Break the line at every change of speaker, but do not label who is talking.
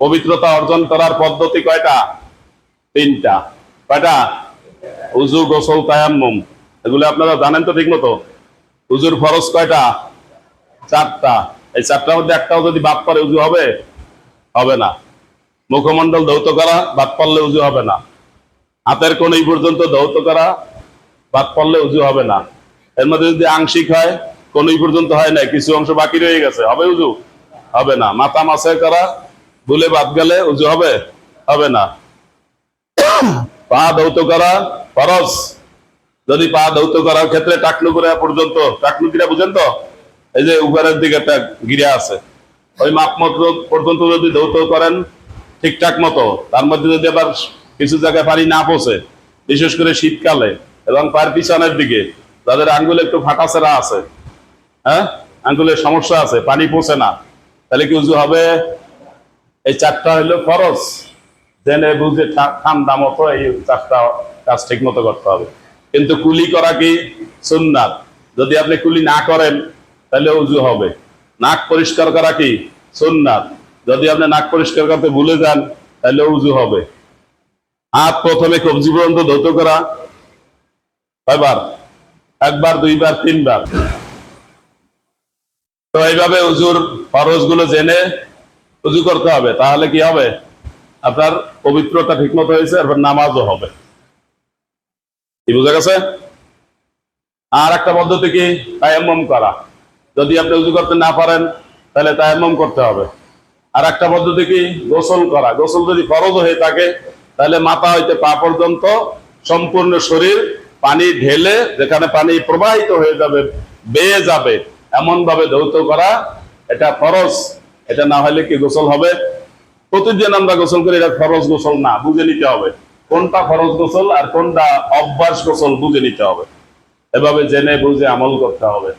পবিত্রতা অর্জন করার পদ্ধতি কয়টা? তিনটা। কয়টা? উজু, গোসল, তায়াম্মুম। এগুলো আপনারা জানেন তো ঠিক মতো উজুর ফরজ কয়টা? চারটা। এই চারটার মধ্যে একটাও যদি বাদ পরে উজু হবে? হবে না। মুখমণ্ডল ধৌত করা, বাদ পড়লে উজু হবে না। হাতের কোন এই পর্যন্ত ধৌত করা, বাদ পড়লে উজু হবে না। এর মধ্যে যদি আংশিক হয় কোন পর্যন্ত হয় না কিছু অংশ বাকি রয়ে গেছে, হবে উজু? হবে না। মাথা মাসে করা ভুলে বাদ গেলে উজু হবে? হবে না। পা ধৌত করা ফরজ। যদি পা ধৌত করার ক্ষেত্রে টাকলু করে পর্যন্ত টাকলু গিরা বুঝেন তো? এই যে উপরের দিকে একটা গিরা আছে। ওই মাপ মতো পর্যন্ত যদি ধৌত করেন ঠিকঠাক মতো। তার মধ্যে যদি আবার কিছু জায়গায় পানি না পৌঁছে বিশেষ করে শীতকালে এবং পায়ের পিছনের দিকে যাদের আঙ্গুলে একটু ফাটাছেরা আছে। হ্যাঁ? আঙ্গুলের সমস্যা আছে, পানি পৌঁছে না। তাহলে কি উজু হবে? এই চারটা হইল খরচ। জেনে বুঝে ঠান্ডা মতো এই চারটা কাজ ঠিক মতো করতে হবে। কিন্তু কুলি করা কি সুন্নাত? যদি আপনি কুলি না করেন, তাহলে উজু হবে। নাক পরিষ্কার করা কি সুন্নাত? যদি আপনি নাক পরিষ্কার করতে ভুলে যান, তাহলে উজু হবে। হাত প্রথমে কবজি পর্যন্ত ধৌত করা। কয়বার? একবার, দুইবার, তিনবার। তো এইভাবে উজুর ফরজগুলো জেনে উজু করতে হবে, তাহলে কি হবে? আপনার পবিত্রতা ঠিকমতো হয়েছে, এরপর নামাজও হবে। কি বুঝা গেছে? আর একটা পদ্ধতি কি? তায়াম্মম করা। যদি আপনি উজু করতে না পারেন, তাহলে তায়াম্মম করতে হবে। আর একটা পদ্ধতি কি? গোসল করা। গোসল যদি ফরজ হয়ে থাকে, তাহলে মাথা হইতে পা পর্যন্ত সম্পূর্ণ শরীর পানি ঢেলে, যেখানে পানি প্রবাহিত হয়ে যাবে, বেয়ে যাবে এমন ভাবে ধৌত করা, এটা ফরজ। এটা না হলে কি গোসল হবে? প্রতিদিন আমরা গোসল করি, এটা ফরজ গোসল না, বুঝে নিতে হবে। কোনটা ফরজ গোসল আর কোনটা অভ্যাস গোসল বুঝে নিতে হবে। এভাবে জেনে বুঝে আমল করতে হবে।